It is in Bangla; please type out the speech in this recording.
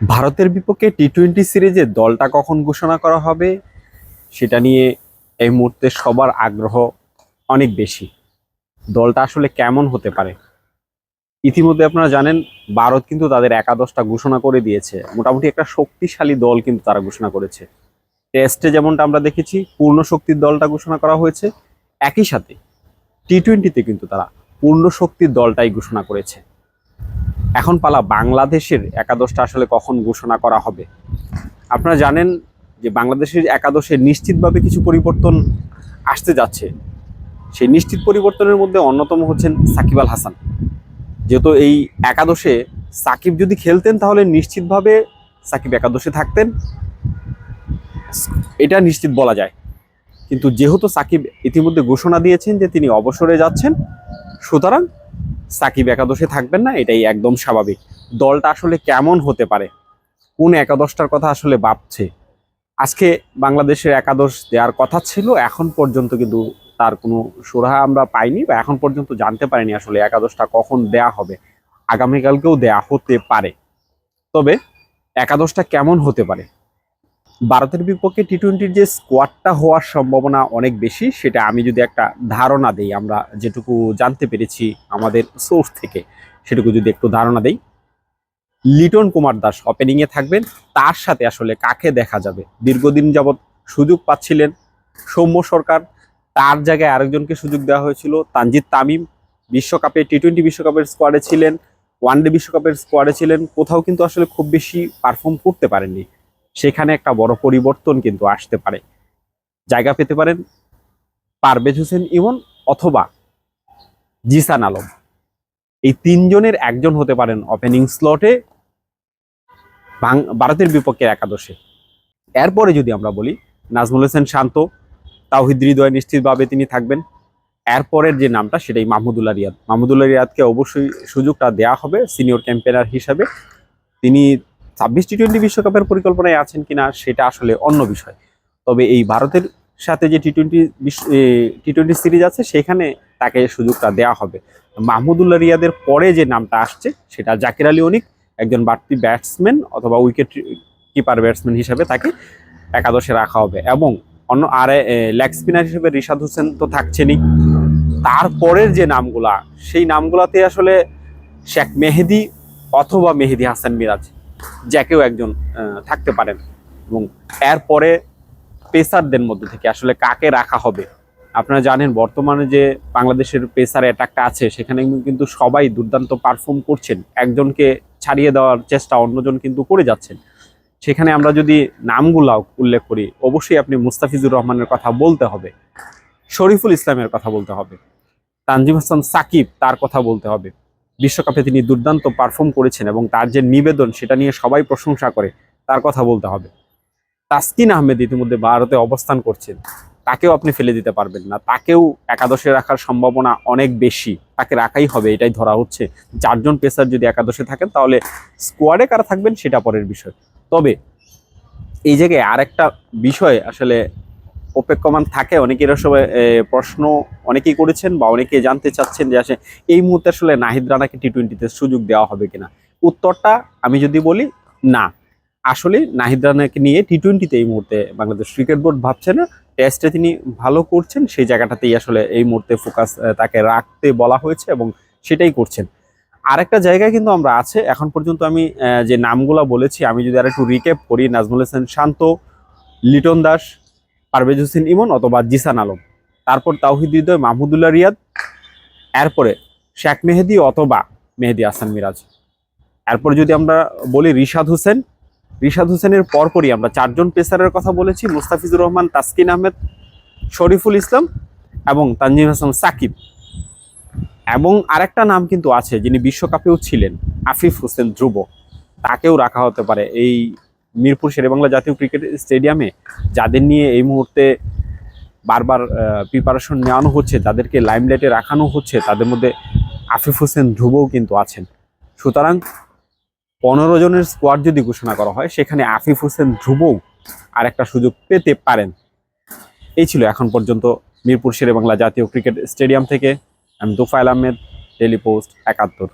ভারতের বিপক্ষে টি টোয়েন্টি সিরিজে দলটা কখন ঘোষণা করা হবে, সেটা নিয়ে এই মুহূর্তে সবার আগ্রহ অনেক বেশি। দলটা আসলে কেমন হতে পারে? ইতিমধ্যে আপনারা জানেন, ভারত কিন্তু তাদের একাদশটা ঘোষণা করে দিয়েছে। মোটামুটি একটা শক্তিশালী দল কিন্তু তারা ঘোষণা করেছে। টেস্টে যেমনটা আমরা দেখেছি, পূর্ণ শক্তির দলটা ঘোষণা করা হয়েছে। একই সাথে টি টোয়েন্টিতে কিন্তু তারা পূর্ণ শক্তির দলটাই ঘোষণা করেছে। এখন পালা বাংলাদেশের একাদশটা আসলে কখন ঘোষণা করা হবে? আপনারা জানেন যে বাংলাদেশের একাদশে নিশ্চিতভাবে কিছু পরিবর্তন আসতে যাচ্ছে। সেই নিশ্চিত পরিবর্তনের মধ্যে অন্যতম হচ্ছেন সাকিব আল হাসান। যেহেতু এই একাদশে সাকিব যদি খেলতেন তাহলে নিশ্চিতভাবে সাকিব একাদশে থাকতেন। এটা নিশ্চিত বলা যায়। কিন্তু যেহেতু সাকিব ইতিমধ্যে ঘোষণা দিয়েছেন যে তিনি অবসরে যাচ্ছেন, সুতরাং সাকিব একাদশে থাকবেন না, এটাই একদম স্বাভাবিক। দলটা আসলে কেমন হতে পারে? কোন একাদশটার কথা আসলে ভাবছে? আজকে বাংলাদেশের একাদশ দেওয়ার কথা ছিল, এখন পর্যন্ত কিন্তু তার কোনো সুরাহা আমরা পাইনি বা এখন পর্যন্ত জানতে পারিনি আসলে একাদশটা কখন দেয়া হবে। আগামীকালকেও দেয়া হতে পারে। তবে একাদশটা কেমন হতে পারে? ভারতের বিপক্ষে টি টোয়েন্টির যে স্কোয়াডটা হওয়ার সম্ভাবনা অনেক বেশি, সেটা আমি যদি একটা ধারণা দেই, আমরা যেটুকু জানতে পেরেছি আমাদের সোর্স থেকে, সেটুকু যদি একটু ধারণা দেই, লিটন কুমার দাস ওপেনিংয়ে থাকবেন, তার সাথে আসলে কাকে দেখা যাবে? দীর্ঘদিন যাবৎ সুযোগ পাচ্ছিলেন সৌম্য সরকার, তার জায়গায় আরেকজনকে সুযোগ দেওয়া হয়েছিল, তানজিদ তামিম, বিশ্বকাপে টি টোয়েন্টি বিশ্বকাপের স্কোয়াডে ছিলেন ওয়ানডে বিশ্বকাপের স্কোয়াডে ছিলেন, কোথাও কিন্তু আসলে খুব বেশি পারফর্ম করতে পারেননি। সেখানে একটা বড় পরিবর্তন কিন্তু আসতে পারে। জায়গা পেতে পারেন পারভেজ হোসেন ইমন অথবা জিসান আলম। এই তিনজনের একজন হতে পারেন ওপেনিং স্লটে ভারতের বিপক্ষে একাদশে। এরপরে যদি আমরা বলি, নাজমুল হোসেন শান্ত, তাওহিদ হৃদয় নিশ্চিতভাবে তিনি থাকবেন। এরপরের যে নামটা সেটাই মাহমুদুল্লাহ রিয়াদ। মাহমুদুল্লাহ রিয়াদকে অবশ্যই সুযোগটা দেওয়া হবে সিনিয়র ক্যাম্পেনার হিসাবে। তিনি ছাব্বিশ টি টোয়েন্টি বিশ্বকাপের পরিকল্পনায় আছেন কিনা সেটা আসলে অন্য বিষয়। তবে এই ভারতের সাথে যে টি টোয়েন্টি টি সিরিজ আছে, সেখানে তাকে সুযোগটা দেওয়া হবে। মাহমুদুল্লাহ রিয়াদের পরে যে নামটা আসছে, সেটা জাকির আলী অনিক, একজন বাড়তি ব্যাটসম্যান অথবা উইকেট কিপার ব্যাটসম্যান হিসাবে তাকে একাদশে রাখা হবে। এবং অন্য আর লেগ স্পিনার হিসেবে রিশাদ হোসেন তো থাকছেনই। তারপরের যে নামগুলা, সেই নামগুলাতে আসলে শেখ মেহেদি অথবা মেহেদি হাসান মিরাজ যে কেউ একজন থাকতে পারেন এবং এরপরে পেসারদের মধ্যে থেকে আসলে কাকে রাখা হবে? আপনারা জানেন বর্তমানে যে বাংলাদেশের পেসার অ্যাটাকটা আছে, সেখানে কিন্তু সবাই দুর্দান্ত পারফর্ম করছেন। একজনকে ছাড়িয়ে দেওয়ার চেষ্টা অন্যজন কিন্তু করে যাচ্ছেন। সেখানে আমরা যদি নামগুলা উল্লেখ করি, অবশ্যই আপনি মুস্তাফিজুর রহমানের কথা বলতে হবে, শরীফুল ইসলামের কথা বলতে হবে, তানজিম হাসান সাকিব তার কথা বলতে হবে। বিশ্বকাপে তিনি দুর্দান্ত পারফর্ম করেছেন এবং তার যে নিবেদন সেটা নিয়ে সবাই প্রশংসা করে, তার কথা বলতে হবে। তাসকিন আহমেদ ইতিমধ্যে ভারতে অবস্থান করছেন। তাকেও আপনি ফেলে দিতে পারবেন না। তাকেও একাদশে রাখার সম্ভাবনা অনেক বেশি। তাকে রাখাই হবে, এটাই ধরা হচ্ছে। চারজন পেসার যদি একাদশে থাকেন, তাহলে স্কোয়াডে কারা থাকবেন সেটা পরের বিষয়। তবে এই জায়গায় আরেকটা বিষয় আসলে অপেক্ষমান থাকে। অনেকের সবাই প্রশ্ন অনেকেই করেছেন বা অনেকেই জানতে চাচ্ছেন যে আসলে এই মুহূর্তে আসলে নাহিদ রানাকে টি টোয়েন্টিতে সুযোগ দেওয়া হবে কিনা। উত্তরটা আমি যদি বলি, না। আসলে নাহিদ রানাকে নিয়ে টি টোয়েন্টিতে এই মুহূর্তে বাংলাদেশ ক্রিকেট বোর্ড ভাবছে না। টেস্টে তিনি ভালো করছেন, সেই জায়গাটাতেই আসলে এই মুহূর্তে ফোকাস তাকে রাখতে বলা হয়েছে এবং সেটাই করছেন। আরেকটা জায়গায় কিন্তু আমরা আছে, এখন পর্যন্ত আমি যে নামগুলো বলেছি, আমি যদি আর একটু রিক্যাপ করি, নাজমুল হোসেন শান্ত, লিটন দাস পারভেজ হোসেন ইমন অথবা জিসান আলম। তারপর তাওহিদ হৃদয় মাহমুদুল্লাহ রিয়াদ। এরপরে শেখ মেহেদি অথবা মেহেদি হাসান মিরাজ। এরপর যদি আমরা বলি রিশাদ হোসেন, রিশাদ হোসেনের পরপরই আমরা চারজন পেসারের কথা বলেছি, মুস্তাফিজুর রহমান, তাসকিন আহমেদ, শরীফুল ইসলাম এবং তানজিম হাসান সাকিব। এবং আরেকটা নাম কিন্তু আছে যিনি বিশ্বকাপেও ছিলেন, আফিফ হোসেন ধ্রুব। তাকেও রাখা হতে পারে এই মিরপুর শেরেবাংলা জাতীয় ক্রিকেট স্টেডিয়ামে যাদের নিয়ে এই মুহূর্তে বারবার প্রিপারেশন নেওয়ানো হচ্ছে, তাদেরকে লাইমলাইটে রাখানো হচ্ছে, তাদের মধ্যে আফিফ হোসেন ধ্রুবও কিন্তু আছেন। সুতরাং পনেরো জনের স্কোয়াড যদি ঘোষণা করা হয়, সেখানে আফিফ হোসেন ধ্রুবও আর একটা সুযোগ পেতে পারেন। এই ছিল এখন পর্যন্ত মিরপুর শেরেবাংলা জাতীয় ক্রিকেট স্টেডিয়াম থেকে। আমি তোফায়েল আহমেদ ডেলি পোস্ট একাত্তর।